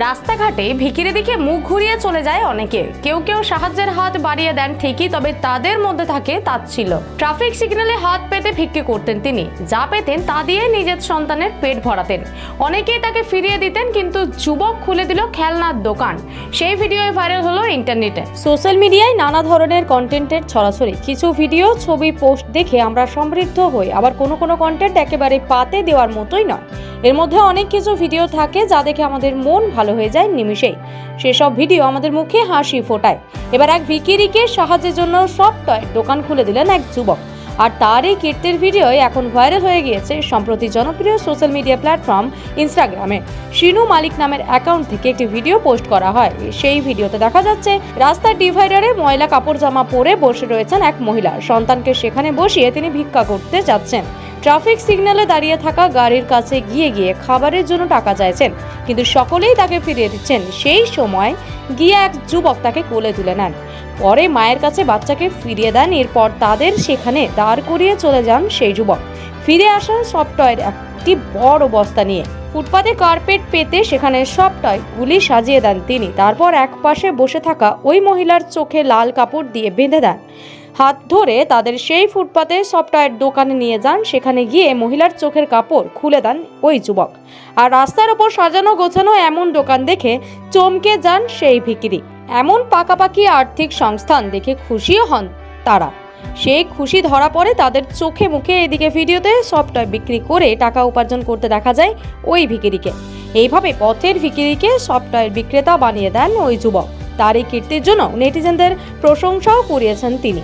রাস্তাঘাটে ভিকিরে দিকে মুখ ঘুরিয়ে চলে যায় অনেকে। কেউ কেউ সাহায্যের হাত বাড়িয়ে দেন ঠিকই, তবে তাদের মধ্যে থাকে তাচ্ছিল ট্রাফিক সিগন্যালে হাত পেতে ভিক্ষে করতেন তিনি। যা পেতেন তা দিয়ে নিজের সন্তানের পেট ভরাতেন। অনেকেই তাকে ফিরিয়ে দিতেন, কিন্তু যুবক খুলে দিল খেলনার দোকান। সেই ভিডিও ভাইরাল হলো ইন্টারনেটে। সোশ্যাল মিডিয়ায় নানা ধরনের কন্টেন্টের ছড়াছড়ি। কিছু ভিডিও, ছবি, পোস্ট দেখে আমরা সমৃদ্ধ হই। আবার কোনো কোনো কন্টেন্ট একেবারে পাতে দেওয়ার মতোই নয়। এর মধ্যে অনেক কিছু ভিডিও থাকে যা দেখে আমাদের মন ভালো হয়ে যায় নিমিষেই। সেসব ভিডিও আমাদের মুখে হাসি ফোটায়। এবার এক ভিকিরিকে সাহায্যের জন্য সব টয় দোকান খুলে দিলেন এক যুবক। আর তার এই কীর্তির ভিডিও এখন ভাইরাল হয়ে গিয়েছে সম্প্রতি জনপ্রিয় সোশ্যাল মিডিয়া প্ল্যাটফর্ম ইনস্টাগ্রামে শিনু মালিক নামের অ্যাকাউন্ট থেকে একটি ভিডিও পোস্ট করা হয়। সেই ভিডিওতে দেখা যাচ্ছে, রাস্তার ডিভাইডারে ময়লা কাপড় জামা পরে বসে রয়েছেন এক মহিলা। সন্তানকে সেখানে বসিয়ে তিনি ভিক্ষা করতে যাচ্ছেন। ট্রাফিক সিগন্যালে দাঁড়িয়ে থাকা গাড়ির কাছে গিয়ে গিয়ে খাবারের জন্য টাকা চাইছেন, কিন্তু সকলেই তাকে ফিরিয়ে দিচ্ছেন। সেই সময় গিয়ে এক যুবক তাকে কোলে তুলে নেন। পরে মায়ের কাছে বাচ্চাকে ফিরিয়ে দেন। এরপর তাদের সেখানে দাঁড় করিয়ে চলে যান সেই যুবক। ফিরে আসেন সফটওয়্যার একটি বড় বস্তা নিয়ে। ফুটপাতে কার্পেট পেতে সেখানে সব টয় গুলি সাজিয়ে দেন তিনি। তারপর এক পাশে বসে থাকা ওই মহিলার চোখে লাল কাপড় দিয়ে বেঁধে দেন। হাত ধরে তাদের সেই ফুটপাতে সফটওয়্যার দোকানে নিয়ে যান। সেখানে গিয়ে মহিলার চোখের কাপড় খুলে দেন ওই যুবক। আর রাস্তার ওপর সাজানো গোছানো এমন দোকান দেখে চমকে যান সেই ভিকিরি। এমন পাকাপাকি আর্থিক সংস্থান দেখে খুশিও হন তারা। সেই খুশি ধরা পড়ে তাদের চোখে মুখে এদিকে ভিডিওতে সফটওয়্যার বিক্রি করে টাকা উপার্জন করতে দেখা যায় ওই ভিকিরিকে। এইভাবে পথের ভিকিরিকে সফটওয়্যার বিক্রেতা বানিয়ে দেন ওই যুবক। তার এই কীর্তির জন্য নেটিজেনদের প্রশংসাও কুড়িয়েছেন তিনি।